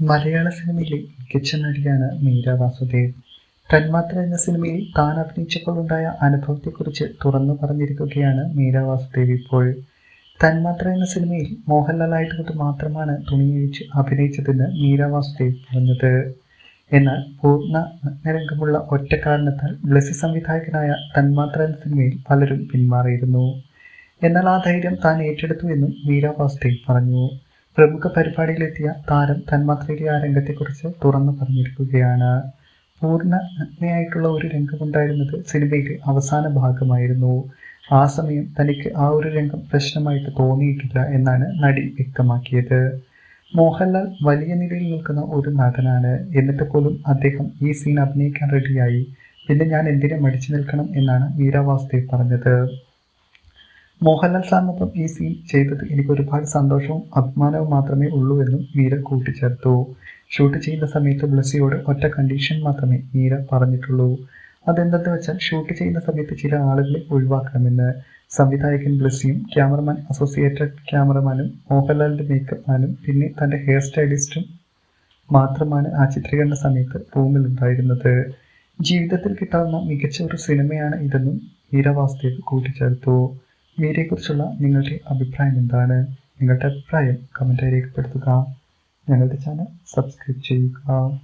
മലയാള സിനിമയിലെ മികച്ച നടിയാണ് മീര വാസുദേവ്. തന്മാത്ര എന്ന സിനിമയിൽ താൻ അഭിനയിച്ചപ്പോഴുണ്ടായ അനുഭവത്തെക്കുറിച്ച് തുറന്നു പറഞ്ഞിരിക്കുകയാണ് മീര വാസുദേവ് ഇപ്പോൾ. തന്മാത്ര എന്ന സിനിമയിൽ മോഹൻലാലായതുകൊണ്ട് മാത്രമാണ് തുണിയഴിച്ച് അഭിനയിച്ചതെന്ന് മീര വാസുദേവ് പറഞ്ഞത്. എന്നാൽ പൂർണ നഗ്നരംഗമുള്ള ഒറ്റ കാരണത്താൽ ബ്ലസി സംവിധായകനായ തന്മാത്ര എന്ന സിനിമയിൽ പലരും പിന്മാറിയിരുന്നു. എന്നാൽ ആ ധൈര്യം താൻ ഏറ്റെടുത്തു എന്നും മീര വാസുദേവ് പറഞ്ഞു. പ്രമുഖ പരിപാടിയിലെത്തിയ താരം തന്മാത്രയിലെ ആ രംഗത്തെക്കുറിച്ച് തുറന്നു പറഞ്ഞിരിക്കുകയാണ്. പൂർണ ഒരു രംഗമുണ്ടായിരുന്നത് സിനിമയിലെ അവസാന ഭാഗമായിരുന്നു. ആ സമയം തനിക്ക് ആ ഒരു രംഗം പ്രശ്നമായിട്ട് തോന്നിയിട്ടില്ല എന്നാണ് നടി വ്യക്തമാക്കിയത്. മോഹൻലാൽ വലിയ നിലയിൽ നിൽക്കുന്ന ഒരു നടനാണ്. എന്നിട്ട് പോലും അദ്ദേഹം ഈ സീൻ അഭിനയിക്കാൻ റെഡിയായി പിന്നെ ഞാൻ എന്തിനെ മടിച്ചു നിൽക്കണം എന്നാണ് വീര വാസുദേവ് പറഞ്ഞത്. മോഹൻലാൽ സാറിനൊപ്പം ഈ സീൻ ചെയ്തത് എനിക്ക് ഒരുപാട് സന്തോഷവും അഭിമാനവും മാത്രമേ ഉള്ളൂ എന്നും മീര കൂട്ടിച്ചേർത്തു. ഷൂട്ട് ചെയ്യുന്ന സമയത്ത് ബ്ലസ്സിയോട് ഒറ്റ കണ്ടീഷൻ മാത്രമേ മീര പറഞ്ഞിട്ടുള്ളൂ. അതെന്തെന്ന് വെച്ചാൽ ഷൂട്ട് ചെയ്യുന്ന സമയത്ത് ചില ആളുകളെ ഒഴിവാക്കണമെന്ന്. സംവിധായകൻ ബ്ലസ്സിയും ക്യാമറമാൻ അസോസിയേറ്റഡ് ക്യാമറമാനും മോഹൻലാലിന്റെ മേക്കപ്പ് മാനും പിന്നെ തന്റെ ഹെയർ സ്റ്റൈലിസ്റ്റും മാത്രമാണ് ആ ചിത്രീകരണ സമയത്ത് റൂമിൽ ഉണ്ടായിരുന്നത് ജീവിതത്തിൽ കിട്ടാവുന്ന മികച്ച ഒരു സിനിമയാണ് ഇതെന്നും മീര വാസുദേവ് കൂട്ടിച്ചേർത്തു. മീരയെക്കുറിച്ചുള്ള നിങ്ങളുടെ അഭിപ്രായം എന്താണ്? നിങ്ങളുടെ അഭിപ്രായം കമന്റായി രേഖപ്പെടുത്തുക. ഞങ്ങളുടെ ചാനൽ സബ്സ്ക്രൈബ് ചെയ്യുക.